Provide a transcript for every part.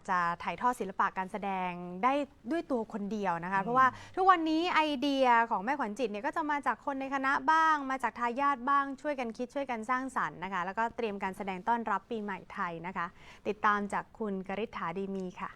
ากจะถ่ายทอดศิลปะการแสดงได้ด้วยตัวคนเดียวนะคะ เพราะว่าทุกวันนี้ไอเดียของแม่ขวัญจิตเนี่ยก็จะมาจากคนในคณะบ้าง มาจากทายาทบ้างช่วยกันคิดช่วยกันสร้างสรรค์นะคะ แล้วก็เตรียมการแสดงต้อนรับปีใหม่ไทยนะคะ ติดตามจากคุณกริษฐาดีมีค่ะ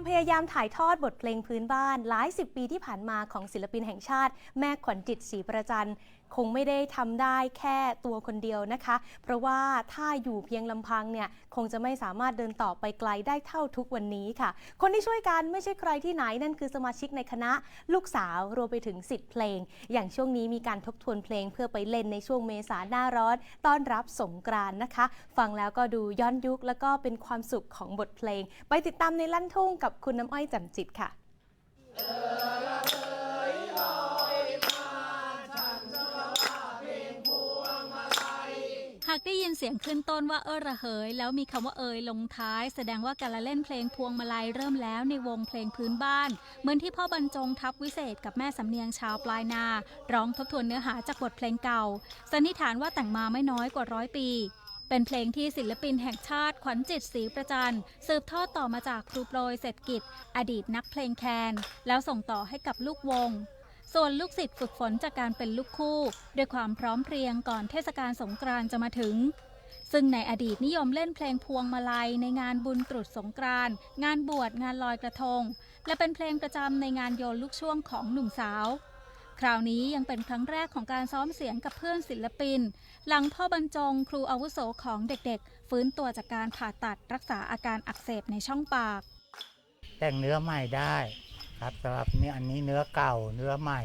ความพยายามถ่ายทอดบทเพลงพื้นบ้าน หลายสิบปีที่ผ่านมาของศิลปินแห่งชาติ แม่ขวัญจิตศรีประจัน คงไม่ได้ทำได้แค่ตัวคนเดียวนะคะ เพราะว่าถ้าอยู่เพียงลำพังเนี่ยคงจะไม่สามารถเดินต่อไปไกลได้เท่าทุกวันนี้ค่ะ คนที่ช่วยกันไม่ใช่ใครที่ไหนนั่นคือสมาชิกในคณะลูกสาวรวมไปถึงสิทธิ์เพลง อย่างช่วงนี้มีการทบทวนเพลงเพื่อไปเล่นในช่วงเมษาหน้าร้อน ต้อนรับสงกรานนะคะ ฟังแล้วก็ดูย้อนยุคแล้วก็เป็นความสุขของบทเพลง ไปติดตามในลั่นทุ่งกับคุณน้ำอ้อยแจ่มจิตค่ะ เสียงขึ้นต้นว่าเออระเหย แล้วมีคำว่าเอยลงท้าย แสดงว่าการละเล่นเพลงพวงมาลัยเริ่มแล้วในวงเพลงพื้นบ้าน เหมือนที่พ่อบรรจงทัพวิเศษกับแม่สำเนียงชาวปลายนา ร้องทบทวนเนื้อหาจากบทเพลงเก่า สันนิษฐานว่าแต่งมาไม่น้อยกว่าร้อยปีเป็นเพลงที่ศิลปินแห่งชาติขวัญจิตศรีประจันสืบทอดต่อมาจากครูโปรยเศรษฐกิจ อดีตนักเพลงแคน แล้วส่งต่อให้กับลูกวง ส่วนลูกศิษย์ฝึกฝนจากการเป็นลูกคู่ ด้วยความพร้อมเพรียงก่อนเทศกาลสงกรานต์จะมาถึง ซึ่งในอดีตนิยมเล่นเพลงพวงมาลัยในงานบุญตรุษสงกรานต์งานบวชงานลอยกระทง และเป็นเพลงประจำในงานโยนลูกช่วงของหนุ่มสาว คราวนี้ยังเป็นครั้งแรกของการซ้อมเสียงกับเพื่อนศิลปิน หลังพ่อบรรจงครูอาวุโสของเด็กๆ ฟื้นตัวจากการผ่าตัดรักษาอาการอักเสบในช่องปาก แต่งเนื้อใหม่ได้ครับสำหรับนี่อันนี้เนื้อเก่าเนื้อใหม่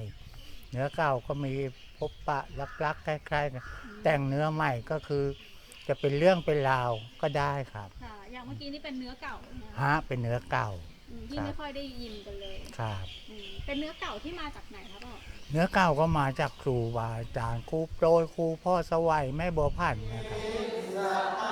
เนื้อเก่าก็มีพบปะรักๆคล้ายๆกันแต่งเนื้อใหม่ก็คือ จะเป็นเรื่องเป็นราวก็ได้ครับค่ะ อย่างเมื่อกี้นี่เป็นเนื้อเก่าฮะเป็นเนื้อเก่าที่ไม่ค่อยได้ยินกันเลยครับเป็นเนื้อเก่าที่มาจากไหนครับพ่อเนื้อเก่าก็มาจากครูบาอาจารย์ครูโปรยครูพ่อสวัยแม่บัวพันธ์นะครับใ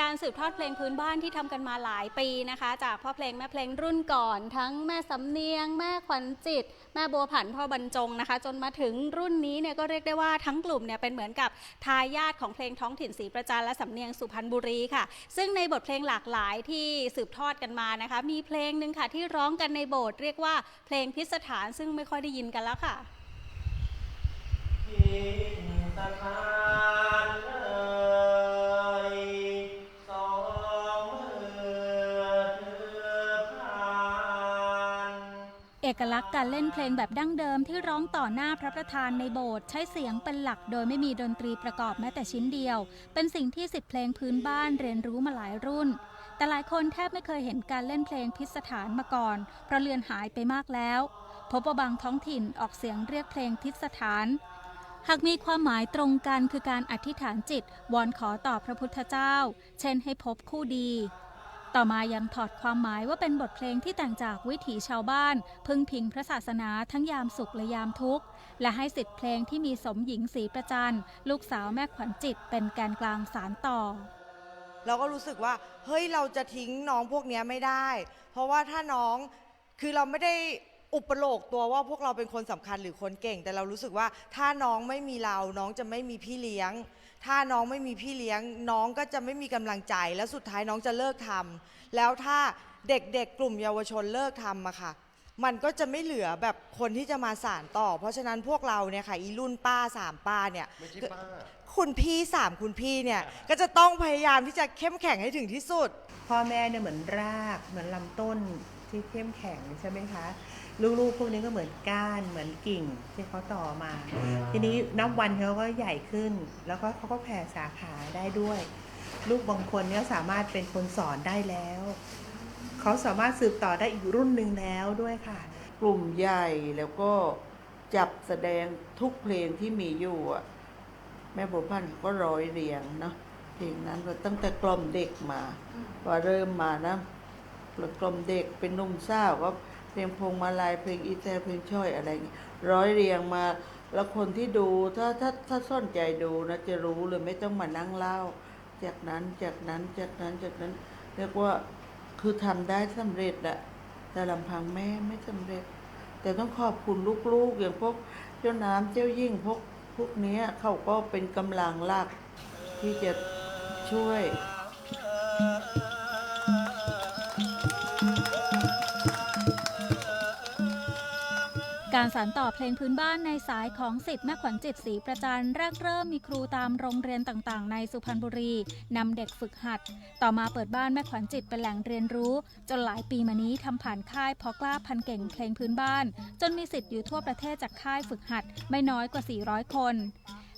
การสืบทอดเพลงพื้นบ้านที่ทำกันมาหลายปีนะคะ จากพ่อเพลงแม่เพลงรุ่นก่อน ทั้งแม่สำเนียง แม่ขวัญจิต แม่บัวผันพ่อบรรจงนะคะ จนมาถึงรุ่นนี้เนี่ยก็เรียกได้ว่าทั้งกลุ่มเนี่ยเป็นเหมือนกับทายาทของเพลงท้องถิ่นศรีประจันและสำเนียงสุพรรณบุรีค่ะ ซึ่งในบทเพลงหลากหลายที่สืบทอดกันมานะคะ มีเพลงหนึ่งค่ะที่ร้องกันในโบสถ์เรียกว่าเพลงพิสถานซึ่งไม่ค่อยได้ยินกันแล้วค่ะ อกลักษณ์การเล่นเพลงแบบดั้งเดิมที่ร้องต่อหน้าพระประธานในโบสถ์ใช้เสียงเป็นหลักโดยไม่มีดนตรีประกอบแม้แต่ชิ้นเดียว เป็นสิ่งที่สิทธิเพลงพื้นบ้านเรียนรู้มาหลายรุ่น แต่หลายคนแทบไม่เคยเห็นการเล่นเพลงพิสถานมาก่อน เพราะเลือนหายไปมากแล้ว พบว่าบางท้องถิ่นออกเสียงเรียกเพลงพิสถานหากมีความหมายตรงกันคือการอธิษฐานจิต วอนขอต่อพระพุทธเจ้า เช่นให้พบคู่ดี ต่อมายังถอดความหมายว่าเป็นบทเพลงที่แต่งจากวิถีชาวบ้าน พึ่งพิงพระศาสนาทั้งยามสุขและยามทุกข์ และให้สิทธิเพลงที่มีสมหญิงศรีประจันลูกสาวแม่ขวัญจิตเป็นแกนกลางสารต่อ เราก็รู้สึกว่า เฮ้ยเราจะทิ้งน้องพวกนี้ไม่ได้ เพราะว่าถ้าน้องคือเราไม่ได้ อุปโลกตัวว่าพวกเราเป็นคนสำคัญหรือคนเก่ง แต่เรารู้สึกว่าถ้าน้องไม่มีเราน้องจะไม่มีพี่เลี้ยง ถ้าน้องไม่มีพี่เลี้ยง น้องก็จะไม่มีกำลังใจ แล้วสุดท้ายน้องจะเลิกทำแล้วถ้าเด็กๆกลุ่มเยาวชนเลิกทำอะค่ะ มันก็จะไม่เหลือแบบคนที่จะมาสานต่อ เพราะฉะนั้นพวกเราเนี่ยค่ะอีรุ่นป้าสามป้าเนี่ย ไม่ใช่ป้า คุณพี่สามคุณพี่เนี่ย ก็จะต้องพยายามที่จะเข้มแข็งให้ถึงที่สุด พ่อแม่เนี่ยเหมือนรากเหมือนลำต้น ที่เข้มแข็งใช่ไหมคะ ลูกๆพวกนี้ก็เหมือนก้านเหมือนกิ่งที่เขาต่อมา ทีนี้นับวันเขาก็ใหญ่ขึ้น แล้วก็เขาก็แผ่สาขาได้ด้วย ลูกบางคนเนี่ยสามารถเป็นคนสอนได้แล้วเขาสามารถสืบต่อได้อีกรุ่นหนึ่งแล้วด้วยค่ะ กลุ่มใหญ่แล้วก็จับแสดงทุกเพลงที่มีอยู่อะแม่บัวพันธ์ก็ร้อยเรียงเนาะเพลงนั้นก็ตั้งแต่กล่อมเด็กมาพอเริ่มมานะ กลมเด็กเป็นนุ่มสาวก็เพลงพงมาลัยเพลงอีแซเพลงช่อยอะไรอย่างงี้ร้อยเรียงมาแล้วคนที่ดูถ้าถ้าถ้าสนใจดูนะจะรู้เลยไม่ต้องมานั่งเล่า จากนั้นจากนั้นจากนั้นจากนั้น เรียกว่าคือทำได้สำเร็จอะแต่ลำพังแม่ไม่สำเร็จ แต่ต้องขอบคุณลูกๆ อย่างพวกเจ้าน้ำเจ้ายิ่งพวกพวกนี้เขาก็เป็นกำลังหลักที่จะช่วย การสานต่อเพลงพื้นบ้านในสายของสิทธิ์แม่ขวัญจิตศรีประจันแรกเริ่มมีครูตามโรงเรียนต่างๆ ในสุพรรณบุรีนำเด็กฝึกหัด ต่อมาเปิดบ้านแม่ขวัญจิตเป็นแหล่งเรียนรู้ จนหลายปีมานี้ทำผ่านค่ายพอกล้าพันเก่งเพลงพื้นบ้าน จนมีสิทธิ์อยู่ทั่วประเทศจากค่ายฝึกหัด ไม่น้อยกว่า 400 คน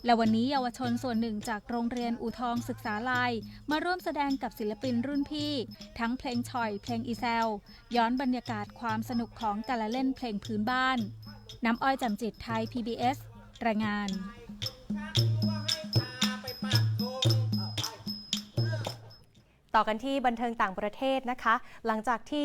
และวันนี้เยาวชนส่วนหนึ่งจากโรงเรียนอูทองศึกษาลัยมาร่วมแสดงกับศิลปินรุ่นพี่ ทั้งเพลงฉ่อย เพลงอีแซล ย้อนบรรยากาศความสนุกของการละเล่นเพลงพื้นบ้าน น้ำอ้อยจำจิตไทย PBS รายงานต่อกันที่บันเทิงต่างประเทศนะคะ หลังจากที่